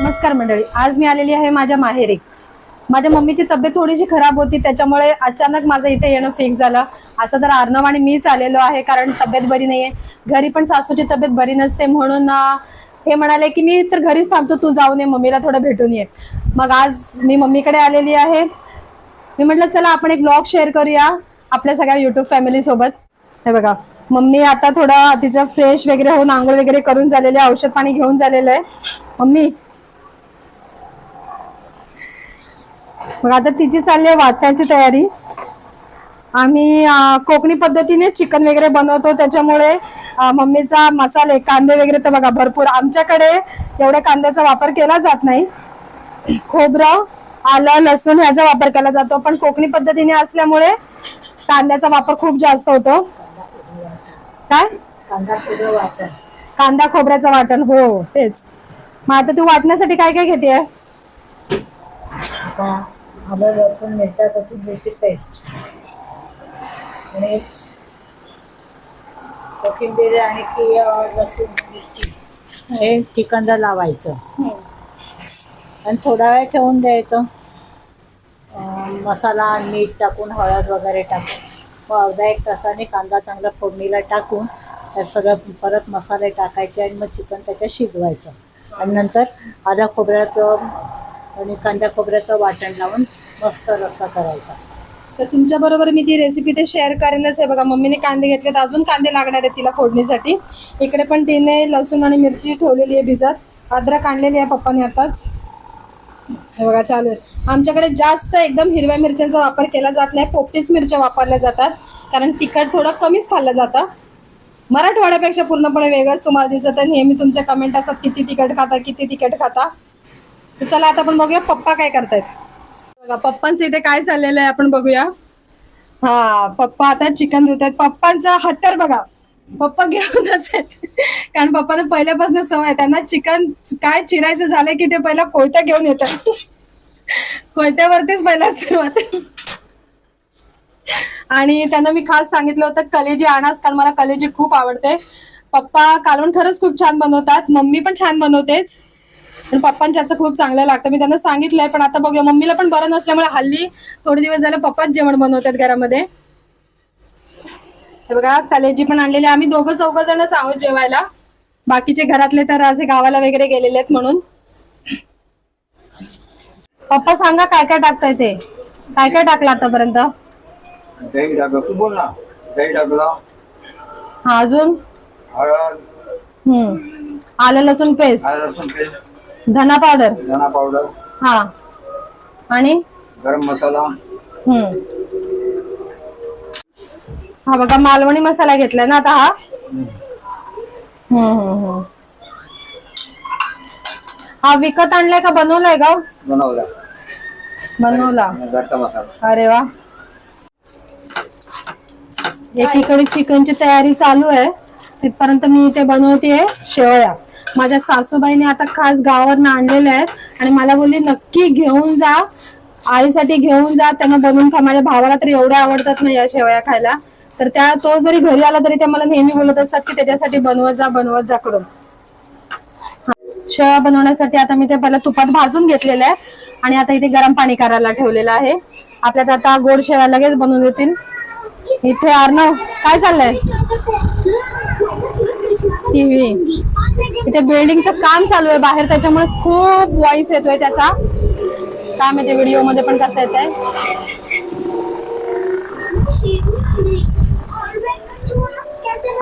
नमस्कार मंडळी आज मी आलेली आहे माझ्या माहेरी. माझ्या मम्मीची तब्येत थोडीशी खराब होती त्याच्यामुळे अचानक माझं इथे येणं फिक्स झालं. असं तर अर्णव आणि मीच आलेलो आहे कारण तब्येत बरी नाहीये. घरी पण सासूची तब्येत बरी नसते म्हणून हे म्हणाले की मी तर घरीच थांबतो तू जाऊन ये मम्मीला थोडं भेटून ये. मग आज मी मम्मीकडे आलेली आहे. मी म्हटलं चला आपण एक ब्लॉग शेअर करूया आपल्या सगळ्या युट्यूब फॅमिली सोबत. हे बघा मम्मी आता थोडं तिचं फ्रेश वगैरे होऊन आंघोळ वगैरे करून झालेले आहे, औषध पाणी घेऊन झालेलं आहे. मम्मी. मग आता तिची चालली आहे वाटण्याची तयारी. आम्ही कोकणी पद्धतीने चिकन वगैरे बनवतो त्याच्यामुळे मम्मीचा मसाले कांदे वगैरे तर बघा भरपूर. आमच्याकडे एवढ्या कांद्याचा वापर केला जात नाही. खोबरं आलं लसूण ह्याचा वापर केला जातो. पण कोकणी पद्धतीने असल्यामुळे कांद्याचा वापर खूप जास्त होतो. काय? कांदा खोबरं वाटण. कांदा खोबऱ्याचं वाटण हो तेच. मग आता तू वाटण्यासाठी काय काय घेते आता आलं लसूण मिरच्या कोथिंबीरची पेस्ट. आणि कोथिंबीर आणि की लसूण मिरची. हे चिकनला लावायचं. आणि थोडा वेळ ठेवून द्यायचं. मसाला मीठ टाकून हळद वगैरे टाकून. मग अर्धा एक तासाने कांदा चांगला फोडणीला टाकून त्यात सगळं परत मसाले टाकायचे आणि मग चिकन त्याच्यात शिजवायचं. आणि नंतर आल्या खोबऱ्याचं आणि कांदा खोबऱ्याचं वाटण लावून मस्त रस्सा करायचा. तर तुमच्याबरोबर मी ती रेसिपी ते शेअर करेलच आहे बघा. मम्मीने कांदे घेतलेत अजून कांदे लागणार आहेत तिला फोडणीसाठी. इकडे पण तिने लसूण आणि मिरची ठेवलेली आहे भिजत. अद्रक आणलेली आहे पप्पाने आताच. हे बघा चालू आहे आमच्याकडे जास्त एकदम हिरव्या मिरच्यांचा वापर केला जात नाही. पोपटीच मिरच्या वापरल्या जातात. कारण तिखट थोडं कमीच खाल्लं जातं. मराठवाड्यापेक्षा पूर्णपणे वेगळंच तुम्हाला दिसत. आहे नेहमी तुमच्या कमेंट असतात किती तिखट खाता किती तिखट खाता. तर चला आता आपण बघूया पप्पा काय करतायत. बघा पप्पांचं इथे काय चाललेलं आहे आपण बघूया. हा पप्पा आता चिकन धुत आहेत पप्पांचा हत्यार बघा. पप्पा घेऊनच आहेत कारण पप्पाला पहिल्यापासून सवय आहे. त्यांना चिकन काय चिरायचं झालं की ते पहिला कोयता घेऊन येतात. कोयत्यावरतीच पहिला सुरुवात. आणि त्यांना मी खास सांगितलं होतं कलेजी आणाच कारण मला कलेजी खूप आवडते. पप्पा कालवण खरंच खूप छान बनवतात. मम्मी पण छान बनवतेच. पण पप्पांच्याचं खूप चांगलं लागतं. मी त्यांना सांगितलंय पण आता बघूया. मम्मीला पण बरं नसल्यामुळे हल्ली थोडे दिवस झाले पप्पाच जेवण बनवतात घरामध्ये. हे बघा कलेजी पण आणलेली. आम्ही दोघं चौघ जणच आहोत जेवायला. बाकीचे घरातले तर असे गावाला वगैरे गेलेले आहेत म्हणून. पप्पा सांगा काय काय टाकताय ते? काय काय टाकलं आतापर्यंत? दही टाकलं. तू बोल ना. दही टाकलं. हा अजून? हळद. हम्म. आलं लसूण पेस्ट. आलं लसूण पेस्ट. धना पावडर. धना पावडर. हा. आणि? गरम मसाला. हम्म. हा बघा मालवणी मसाला घेतलाय ना आता हा? हम्म, हम्म, हम्म. हा विकत आणलाय का बनवलाय का बनवला. बनवला. घरचा मसाला. अरे वा. एकीकडे चिकनची तयारी चालू आहे. तिथपर्यंत मी इथे बनवतेय शेवया. माझ्या सासूबाईने आता खास गावावरनं आणलेल्या आहेत. आणि मला बोलली नक्की घेऊन जा. आईसाठी घेऊन जा. त्यांना बनवून खा. माझ्या भावाला तरी एवढ्या आवडतात ना या शेवया खायला. तर त्या तो जरी घरी आला तरी त्या मला नेहमी बोलत असतात की त्याच्यासाठी बनवत जा बनवत जा करून. शेळा बनवण्यासाठी आता मी ते पहिला तुपात भाजून घेतलेलं आहे आणि आता इथे गरम पाणी करायला ठेवलेलं आहे. आपल्यात आता गोड शेळा लगेच बनवून देतील. इथे अर्णव काय चाललंय? टीव्ही. इथे बिल्डिंगचं काम चालू आहे बाहेर त्याच्यामुळे खूप वॉइस येतोय त्याचा. काय माहिती व्हिडिओमध्ये पण कसं येत आहे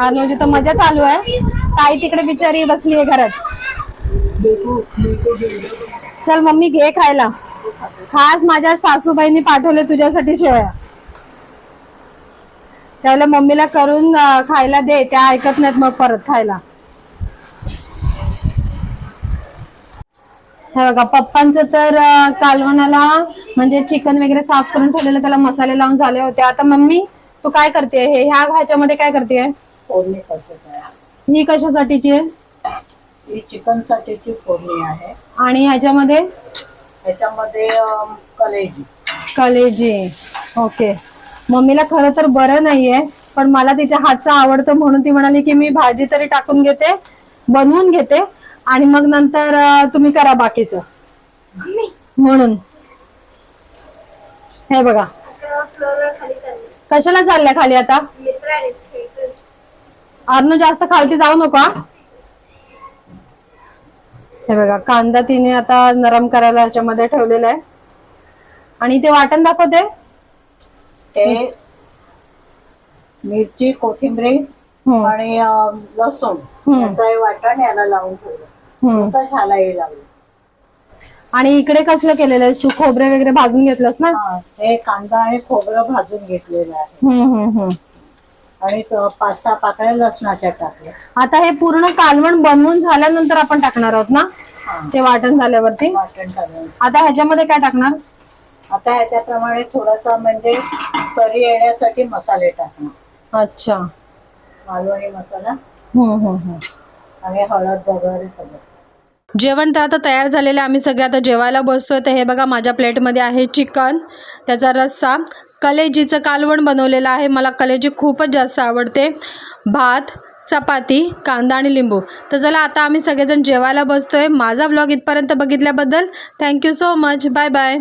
अनुजी तर मजा चालू आहे. ताई तिकडे बिचारी बसली आहे घरात. चल मम्मी घे खायला. खास माझ्या सासूबाईंनी पाठवले तुझ्यासाठी शेवया त्यावेळेला मम्मीला करून खायला दे. त्या ऐकत नाहीत मग परत खायला. हे बघा पप्पांचं तर कालवणाला म्हणजे चिकन वगैरे साफ करून ठेवलेलं त्याला मसाले लावून झाले होते. आता मम्मी तू काय करते हे ह्या ह्याच्यामध्ये काय करते फोडणी करतो तयार. ही कशासाठीची आहे? ही चिकनसाठीची फोडणी आहे. आणि ह्याच्यामध्ये? ह्याच्यामध्ये कलेजी. कलेजी. ओके. मम्मीला खरं तर बरं नाहीये पण मला तिच्या हातचं आवडतं म्हणून ती म्हणाली की मी भाजी तरी टाकून घेते बनवून घेते आणि मग नंतर अं, तुम्ही करा बाकीचं. म्हणून. हे बघा. कशाला चालल्या खाली आता? अर्न जास्त खालती जाऊ नका हे? बघा कांदा तिने आता नरम करायला ह्याच्यामध्ये ठेवलेला आहे. आणि ते वाटण दाखवते. ते मिरची कोथिंबीर आणि लसूण. याचं वाटण याला लावून ठेवलं. ह्यालाही लावलं. आणि इकडे कसलं केलेलं आहे तू खोबरे वगैरे भाजून घेतलंस ना? हा, कांदा आणि खोबरं भाजून घेतलेलं आहे. आणि तो पाच सहा पाकळ्या लसणाच्या टाकल्या. आता हे पूर्ण कालवण बनवून झाल्यानंतर आपण टाकणार आहोत ना? ते वाटण झाल्यावरती? वाटण आता ह्याच्यामध्ये काय टाकणार? आता ह्याच्याप्रमाणे थोडासा म्हणजे तरी येण्यासाठी मसाले टाकणार. अच्छा. मालवणी मसाला. आणि हळद वगैरे सगळं. जेवण तर आता तयार झालेलं आहे. आम्ही सगळे आता जेवायला बसतोय. तर हे बघा माझ्या प्लेटमध्ये आहे चिकन त्याचा रस्सा कलेजीचं कालवण बनवलेलं आहे. मला कलेजी खूपच जास्त आवडते. भात चपाती कांदा आणि लिंबू. तर चला आता आम्ही सगळेजण जेवायला बसतो आहे माझा व्लॉग इथपर्यंत बघितल्याबद्दल thank you so much bye bye